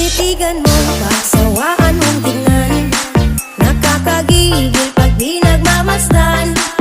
tititigan mo Pasawaan mong tingnan Nakakagigil pag di nagmamasdan.